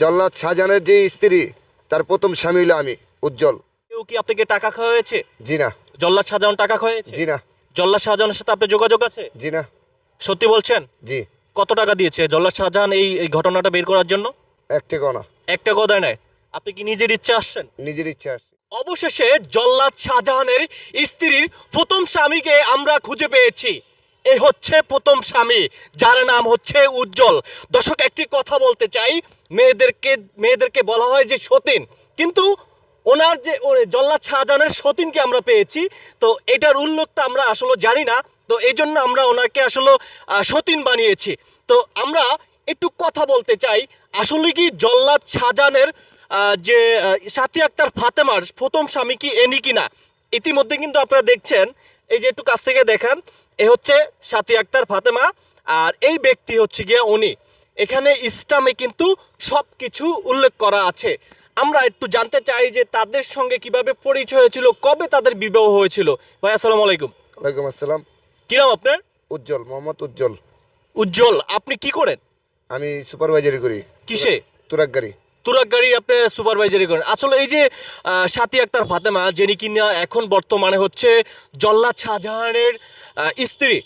জল্লাদ শাহজাহানের যে স্ত্রী তার প্রথম স্বামী হলো আমি উজ্জ্বল। কেউ কি আপনাকে টাকা খাওয়াছে জি না। জল্লাদ শাহজাহান টাকা খাওয়াছে জি না। জল্লাদ শাহজাহানের সাথে আপনার যোগাযোগ আছে? জি না। সত্যি বলছেন? জি। কত টাকা দিয়েছে জল্লাদ শাহজাহান এই এই ঘটনাটা বের করার জন্য? এক টেকাও না। একটা কথা নয় আপনি কি নিজের ইচ্ছে আসছেন? নিজের ইচ্ছা আসছে। অবশেষে জল্লাদ শাহজাহানের স্ত্রীর প্রথম স্বামীকে আমরা খুঁজে পেয়েছি। এই হচ্ছে প্রথম স্বামী, যার নাম হচ্ছে উজ্জ্বল। দর্শক, একটি কথা বলতে চাই, মেয়েদেরকে মেয়েদেরকে বলা হয় যে সতীন। কিন্তু ওনার যে জল্লাদ শাহজাহানের সতীনকে আমরা পেয়েছি, তো এটার উল্লেখটা আমরা আসলে জানি না। তো এই জন্য আমরা ওনাকে আসলে সতীন বানিয়েছি। তো আমরা একটু কথা বলতে চাই, আসলে কি জল্লাদ শাহজাহানের যে সাথী আক্তার ফাতেমার প্রথম স্বামী কি এনি কিনা? ইতিমধ্যে কিন্তু আপনারা দেখছেন, এই যে একটু কাছ থেকে দেখান এ হচ্ছে সাথী আক্তার ফাতেমা আর এই ব্যক্তি হচ্ছে গিয়ে উনি। এখানে ইসলামে কিন্তু সব কিছু উল্লেখ করা আছে। আমরা একটু জানতে চাই যে তাদের সঙ্গে কীভাবে পরিচয় হয়েছিল কবে তাদের বিবাহ হয়েছিল। ভাই আসসালামু আলাইকুম। ওয়ালাইকুম আসসালাম। কি নাম আপনার? উজ্জ্বল মোহাম্মদ উজ্জ্বল। উজ্জ্বল আপনি কি করেন? আমি সুপারভাইজারি করি। কিসে? তুরাক গাড়ি। তুরাক গাড়ি আপনি সুপারভাইজারি করেন। আসলে এই যে সাথী আক্তার ফাতেমা যিনি কিনা এখন বর্তমানে হচ্ছে জল্লাদ শাহজাহানের স্ত্রী।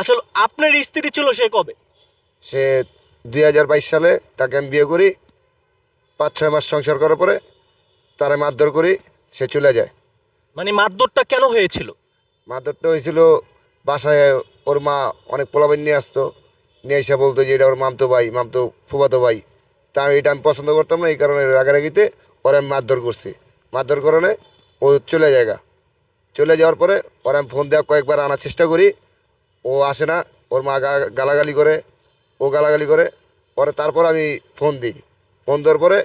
আসলে আপনার স্ত্রী ছিল সে কবে? সে দুই হাজার বাইশ সালে তাকে আমি বিয়ে করি পাঁচ ছয় মাস সংসার করার পরে তারা মারধর করি সে চলে যায়। মানে মারধরটা কেন হয়েছিল? মারধরটা হয়েছিল বাসায় ওর মা অনেক পোলাবাইন নিয়ে আসতো। নিয়ে এসে বলতো যে এটা ওর মামতো ভাই মামতো ফুবাতো ভাই। তা আমি এটা আমি পছন্দ করতাম না এই কারণে রাগারাগিতে ওরা আমি মারধর করছি। মারধর কারণে ও চলে যায়গা। চলে যাওয়ার পরে ওরা আমি ফোন দেওয়া কয়েকবার আনার চেষ্টা করি। ও আসে না ওর মা গা- গালাগালি করে ও গালাগালি করে। পরে তারপর আমি ফোন দিই। ফোন দেওয়ার পরে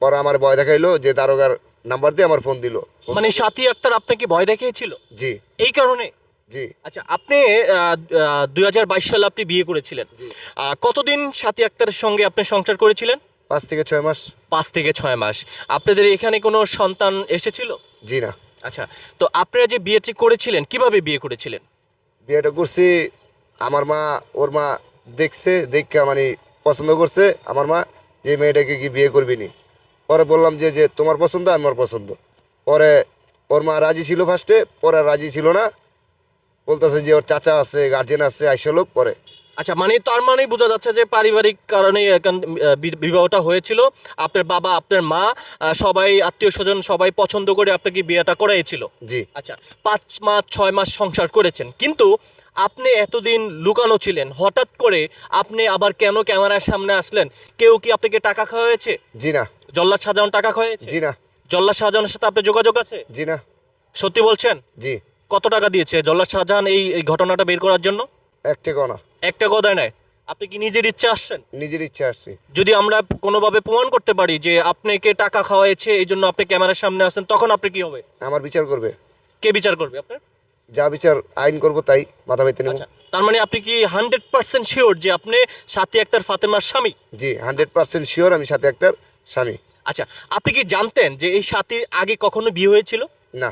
পরে আমার ভয় দেখাইলো যে দারোগার নাম্বার দিয়ে আমার ফোন দিল। মানে সাথী আক্তার আপনাকে ভয় দেখিয়েছিল জি। এই কারণে? জি। আচ্ছা আপনি দুই হাজার বাইশ সালে আপনি বিয়ে করেছিলেন। কতদিন সাথী আক্তারের সঙ্গে আপনি সংসার করেছিলেন? পাঁচ থেকে ছয় মাস। পাঁচ থেকে ছয় মাস। আপনাদের এখানে কোনো সন্তান এসেছিল? জি না। আচ্ছা তো আপনারা যে বিয়েটি করেছিলেন কীভাবে বিয়ে করেছিলেন? বিয়েটা করছি আমার মা ওর মা দেখছে দেখে মানে পছন্দ করছে। আমার মা যে মেয়েটাকে কি বিয়ে করবি নি? পরে বললাম যে যে তোমার পছন্দ আমার পছন্দ। পরে ওর মা রাজি ছিল ফার্স্টে পরে রাজি ছিল না। বলতেছে যে ওর চাচা আছে গার্জেন আছে আইসো লোক পরে। আচ্ছা মানে তার মানে বোঝা যাচ্ছে যে পারিবারিক কারণে বিবাহটা হয়েছিল। আপনার বাবা আপনার মা সবাই আত্মীয় স্বজন সবাই পছন্দ করে আপনাকে বিয়েটা করাইছিল। জি। আচ্ছা পাঁচ মাস ছয় মাস সংসার করেছেন। কিন্তু আপনি এতদিন লুকানো ছিলেন হঠাৎ করে আপনি আবার কেন ক্যামেরার সামনে আসলেন? কেউ কি আপনাকে টাকা খাওয়াছে জি না। জল্লাদ শাহজাহান টাকা খাওয়াছে জি না। জল্লাদ সাজানোর সাথে আপনার যোগাযোগ আছে? জি না। সত্যি বলছেন? জি। কত টাকা দিয়েছে? জল্লাদ শাহজাহান এই এই ঘটনাটা বের করার জন্য? একটা টেকাও না। একটা কথা নয় আপনি কি নিজের ইচ্ছে আসছেন? নিজের ইচ্ছে আসছি। যদি আমরা কোনোভাবে প্রমাণ করতে পারি যে আপনাকে টাকা খাওয়াইছে এই জন্য আপনি ক্যামেরার সামনে আসেন তখন আপনি কি হবে? আমার বিচার করবে। কে বিচার করবে আপনার? যা বিচার আইন করব তাই মাথা বাইতে নেব। আচ্ছা তার মানে আপনি কি হান্ড্রেড পার্সেন্ট শিওর যে আপনি সাথে আক্তার ফাতেমার স্বামী? জি হান্ড্রেড পার্সেন্ট শিওর আমি সাথে একটার স্বামী। আচ্ছা আপনি কি জানতেন যে এই সাথীর আগে কখনো বিয়ে হয়েছিল? না।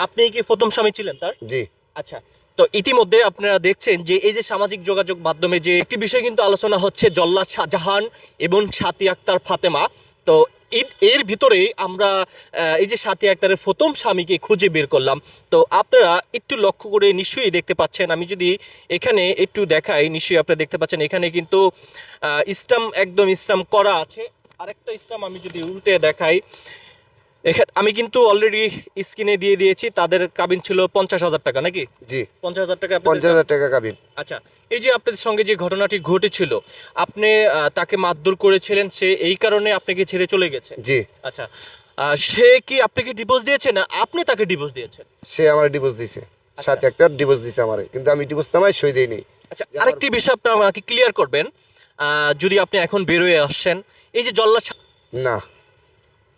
আপনি কি প্রথম স্বামী ছিলেন তার? জি। আচ্ছা তো ইতিমধ্যে আপনারা দেখছেন যে এই যে সামাজিক যোগাযোগ মাধ্যমে যে একটি বিষয় কিন্তু আলোচনা হচ্ছে জল্লাদ শাহজাহান এবং সাথী আক্তার ফাতেমা। তো এর- এর ভিতরেই আমরা এই যে সাথী আক্তারের প্রথম স্বামীকে খুঁজে বের করলাম। তো আপনারা একটু লক্ষ্য করে নিশ্চয়ই দেখতে পাচ্ছেন আমি যদি এখানে একটু দেখাই নিশ্চয়ই আপনারা দেখতে পাচ্ছেন এখানে কিন্তু ইসলাম একদম ইসলাম করা আছে। আরেকটা ইসলাম আমি যদি উল্টে দেখাই আমি কিন্তু অলরেডি স্ক্রিনে দিয়ে দিয়েছি তাদের কাবিন ছিল পঞ্চাশ হাজার টাকা নাকি? জি। পঞ্চাশ হাজার টাকা পঞ্চাশ হাজার টাকা কাবিন আচ্ছা এই যে আপনাদের সঙ্গে যে ঘটনাটি ঘটেছিল আপনি তাকে মারধর করেছিলেন সে এই কারণে আপনাকে ছেড়ে চলে গেছে? জি। আচ্ছা সে কি আপনাকে ডিভোর্স দিয়েছে না আপনি তাকে ডিভোর্স দিয়েছেন? সে আমার ডিভোর্স দিছে সাথে একটা ডিভোর্স দিছে আমারে কিন্তু আমি ডিভোর্স নামায় সই দিই নেই আচ্ছা আরেকটি বিষয় আপনি আমাকে ক্লিয়ার করবেন আহ, যদি আপনি এখন বেরোয় আসছেন এই যে জল্লাদ শাহ- না।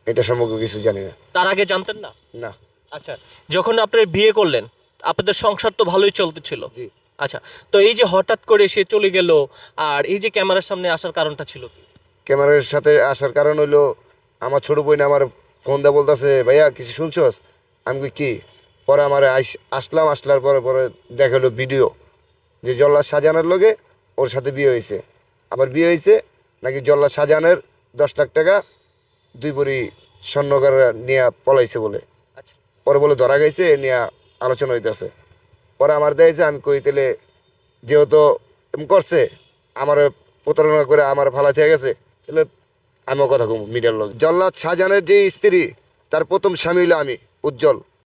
এটা সম্পর্কে কিছু জানি না। তার আগে জানতেন না? না। আচ্ছা যখন আপনি বিয়ে করলেন আপনাদের সংসার তো ভালোই চলতেছিল। জি। আচ্ছা তো এই যে হঠাৎ করে সে চলে গেল আর এই যে ক্যামেরার সামনে আসার কারণটা ছিল কি? ক্যামেরার সাথে আসার কারণ হইল আমার ছোট বোন আমার ফোন দেওয়া বলতেছে ভাইয়া কিছু শুনছস? আমি কই কি? পরে আমার আসলাম আসলার পরে পরে দেখাল ভিডিও যে জল্লা সাজানোর লগে ওর সাথে বিয়ে হয়েছে আমার বিয়ে হয়েছে নাকি জল্লা সাজানের দশ লাখ টাকা দুই বড়ি স্বর্ণকার নিয়ে পলাইছে বলে। আচ্ছা। পরে বলে ধরা গেছে নিয়ে আলোচনা হইতেছে। পরে আমার দেখেছে আমি কই তেলে যেহেতু এম করছে আমার প্রতারণা করে আমার ফালা থেকে গেছে তাহলে আমিও কথা কম মিডিয়ার লোক জল্লাদ শাহজাহানের যে স্ত্রী তার প্রথম স্বামী হলো আমি উজ্জ্বল।